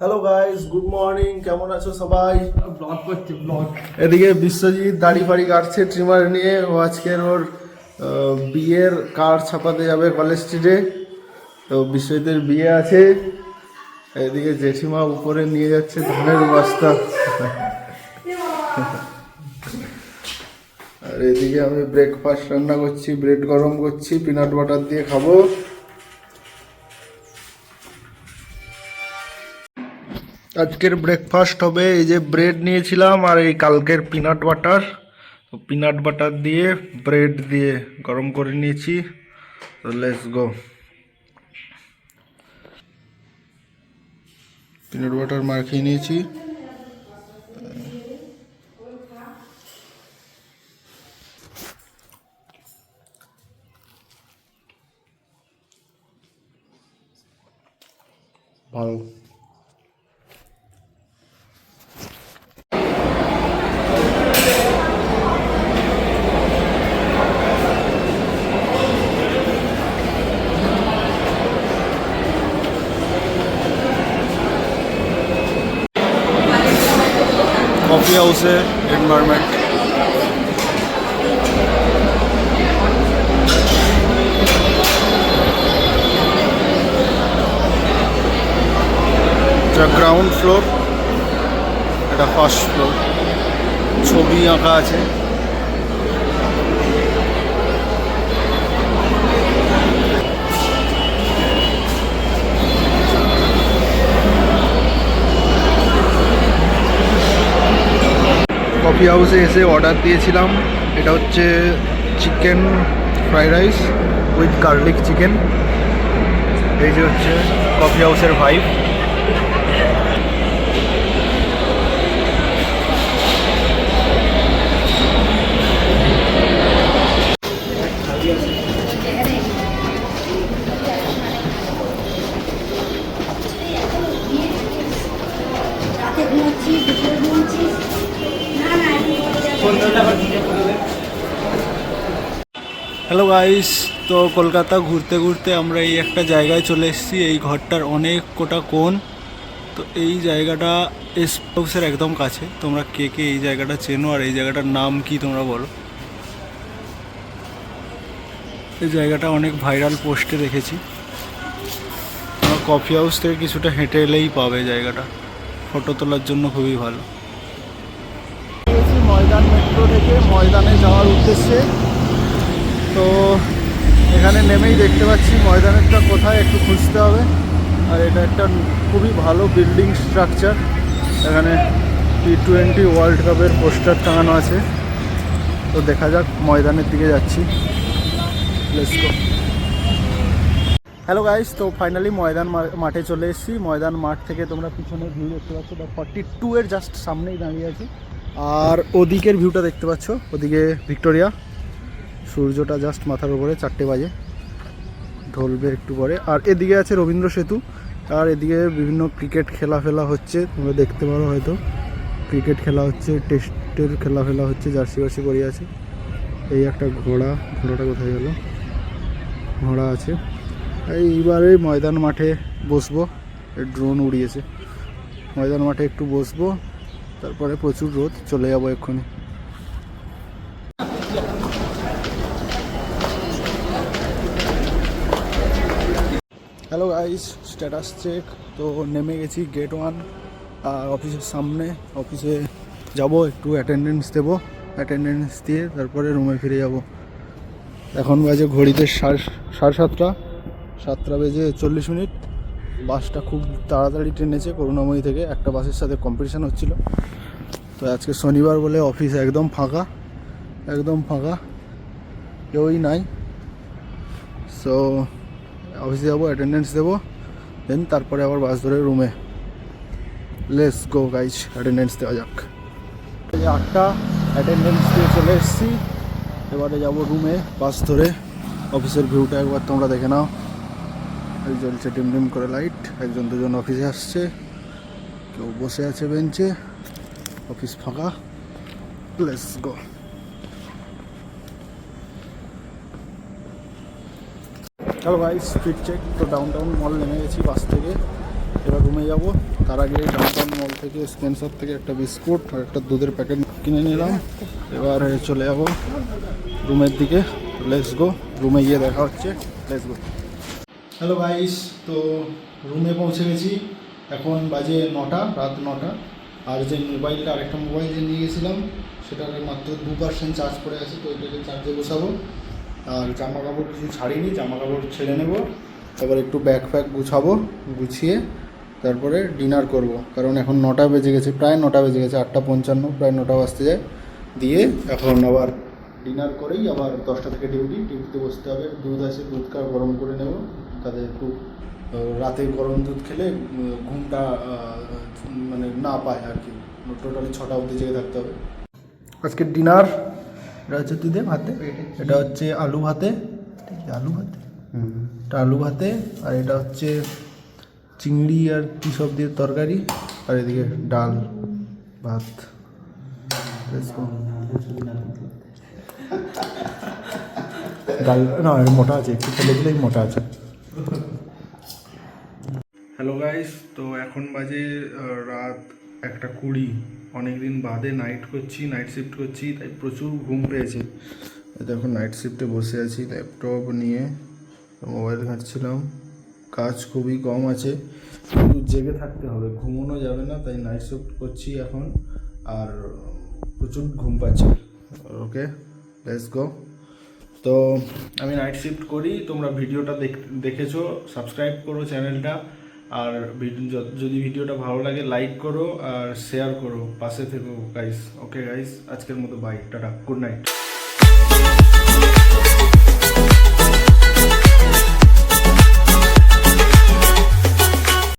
Hello guys good morning কেমন আছো সবাই? ব্লগ করছে ব্লগ এদিকে বিশ্বজিৎ দাড়ি ফাড়ি কাটছে ট্রিমার নিয়ে। ও আজকের ওর বিয়ের কার্ড ছাপাতে যাবে কলেজ স্ট্রিটে তো বিশ্বজিতের বিয়ে আছে। এদিকে জেঠিমা উপরে নিয়ে যাচ্ছে ধানের বস্তা। আর এদিকে আমি ব্রেকফাস্ট রান্না করছি ব্রেড গরম করছি পিনাট বাটার দিয়ে খাব। আজকের ব্রেকফাস্ট হবে, এই যে ব্রেড নিয়েছিলাম আর এই কালকের পিনাট বাটার তো পিনাট বাটার দিয়ে ব্রেড দিয়ে গরম করে নিয়েছি। তো লেটস গো পিনাট বাটার মাখিয়ে নিয়েছি। ভালো। কফি হাউসের এনভায়রনমেন্ট এটা গ্রাউন্ড ফ্লোর এটা ফার্স্ট ফ্লোর ছবি আঁকা আছে। কফি হাউসে এসে অর্ডার দিয়েছিলাম। এটা হচ্ছে chicken fried rice with garlic chicken এই যে হচ্ছে কফি হাউসের ভাইব হ্যালো গাইস তো কলকাতা ঘুরতে ঘুরতে আমরা এই একটা জায়গায় চলে এসেছি। এই ঘরটার অনেক কোটা কোণ। তো এই জায়গাটা এস হাউসের একদম কাছে। তোমরা কে কে এই জায়গাটা চেনো আর এই জায়গাটার নাম কি তোমরা বলো? এই জায়গাটা অনেক ভাইরাল পোস্টে দেখেছি। তোমরা কফি হাউস থেকে কিছুটা হেঁটে এলেই পাবে জায়গাটা। ফটো তোলার জন্য খুবই ভালো। ময়দান মেট্রো থেকে ময়দানে যাওয়ার উদ্দেশ্যে তো এখানে নেমেই দেখতে পাচ্ছি ময়দানেরটা কোথায় একটু খুঁজতে হবে। আর এটা একটা খুবই ভালো বিল্ডিং স্ট্রাকচার এখানে টি টোয়েন্টি ওয়ার্ল্ড কাপের পোস্টার টাঙানো আছে। তো দেখা যাক ময়দানের দিকে যাচ্ছি। হ্যালো গাইস তো ফাইনালি ময়দান মাঠে চলে এসেছি। ময়দান মাঠ থেকে তোমরা পিছনে ভিউ দেখতে পাচ্ছ। দ্য ফর্টি টু এর জাস্ট সামনেই দাঁড়িয়ে আছি। আর ওদিকের ভিউটা দেখতে পাচ্ছ। ওদিকে ভিক্টোরিয়া। সূর্যটা জাস্ট মাথার উপরে চারটে বাজে। ঢলবে একটু পরে। আর এদিকে আছে রবীন্দ্র সেতু। আর এদিকে বিভিন্ন ক্রিকেট খেলা ফেলা হচ্ছে। তোমরা দেখতে পারো হয়তো। ক্রিকেট খেলা হচ্ছে, টেস্টের খেলা ফেলা হচ্ছে, জার্সি বার্সি করে আছে। এই একটা ঘোড়া। ঘোড়াটা কোথায় গেল? ঘোড়া আছে। এইবারে ময়দান মাঠে বসবো। ড্রোন উড়িয়েছে। ময়দান মাঠে একটু বসবো। তারপরে প্রচুর রোদ। চলে যাব এক্ষুনি। হ্যালো গাইস স্ট্যাটাস চেক তো নেমে গেছি গেট ওয়ান আর অফিসের সামনে। অফিসে যাব, একটু অ্যাটেন্ডেন্স দেবো। অ্যাটেন্ডেন্স দিয়ে তারপরে রুমে ফিরে যাব। এখন বাজে ঘড়িতে সাড়ে সাড়ে সাতটা। সাতটা বেজে চল্লিশ মিনিট। বাসটা খুব তাড়াতাড়ি ট্রেনেছে করুণাময়ী থেকে একটা বাসের সাথে কম্পিটিশান হচ্ছিল। তো আজকে শনিবার বলে অফিস একদম ফাঁকা। একদম ফাঁকা। কেউই নাই। সো অফিসে যাব অ্যাটেন্ডেন্স দেবো দেন তারপরে আবার বাস ধরে রুমে লেস গো গাইজ অ্যাটেন্ডেন্স দেওয়া যাক। আটটা অ্যাটেন্ডেন্স দিয়ে চলে এসেছি। এবারে যাব রুমে বাস ধরে। অফিসের ভিউটা একবার তোমরা দেখে নাও। জ্বলছে টিম টিম করে লাইট একজন দুজন অফিসে আসছে। কেউ বসে আছে বেঞ্চে অফিস ফাঁকা। লেস গো চলো ভাই স্পিড চেক তো ডাউন টাউন মল নেমে গেছি বাস থেকে। এবার রুমে যাব। তার আগে ডাউনটাউন মল থেকে স্পেন্সার থেকে একটা বিস্কুট আর একটা দুধের প্যাকেট কিনে নিলাম। এবার চলে যাব রুমের দিকে। লেটস গো রুমে গিয়ে দেখা হচ্ছে। লেটস গো হ্যালো গাইস তো রুমে পৌঁছে গেছি। এখন বাজে নটা, রাত নটা। আর যে মোবাইলটা আরেকটা মোবাইল যে নিয়ে গেছিলাম সেটার মাত্র দু পার্সেন্ট চার্জ পড়ে আছে, তো ওইটাকে চার্জে বসাবো। আর জামা কাপড় কিছু ছাড়িনি জামা কাপড় ছেড়ে নেব। তারপর একটু ব্যাগ ফ্যাগ গুছাবো, গুছিয়ে তারপরে ডিনার করব। কারণ এখন নটা বেজে গেছে, প্রায় নটা বেজে গেছে, আটটা পঞ্চান্ন, প্রায় নটা বাজতে যায়। দিয়ে এখন আবার ডিনার করেই আবার দশটা থেকে ডিউটি ডিউটিতে বসতে হবে। দুধ আছে, দুধ কা গরম করে নেব। তাদের একটু রাতে গরম দুধ খেলে ঘুমটা মানে না পায় আর কি। টোটালি ছটা অবধি জেগে থাকতে হবে। আজকে ডিনার এটা হচ্ছে তুই দে ভাতে এটা হচ্ছে আলু ভাতে। এটা কি আলু ভাতে? এটা আলু ভাতে আর এটা হচ্ছে চিংড়ি আর কী সব দিয়ে তরকারি আর এদিকে ডাল ভাত। ডাল না মোটা আছে একটু ফেলে দিলেই মোটা আছে। হ্যালো গাইস তো এখন বাজে রাত একটা কুড়ি। অনেক দিন বাদে নাইট করছি নাইট শিফট করছি, তাই প্রচুর ঘুম পেয়েছে। দেখো নাইট শিফটে বসে আছি ল্যাপটপ নিয়ে মোবাইল ঘাঁটছিলাম। কাজ খুবই কম আছে কিন্তু জেগে থাকতে হবে, ঘুমোনো যাবে না, তাই নাইট শিফট করছি এখন, আর প্রচুর ঘুম পাচ্ছে। ওকে লেটস গো তো আমি নাইট শিফট করি, তোমরা ভিডিওটা দেখ- দেখেছ সাবস্ক্রাইব করো চ্যানেলটা আর যদি ভিডিওটা ভালো লাগে লাইক করো আর শেয়ার করো। পাশে থেকো গাইস ওকে গাইস আজকের মতো বাই টাটা গুড নাইট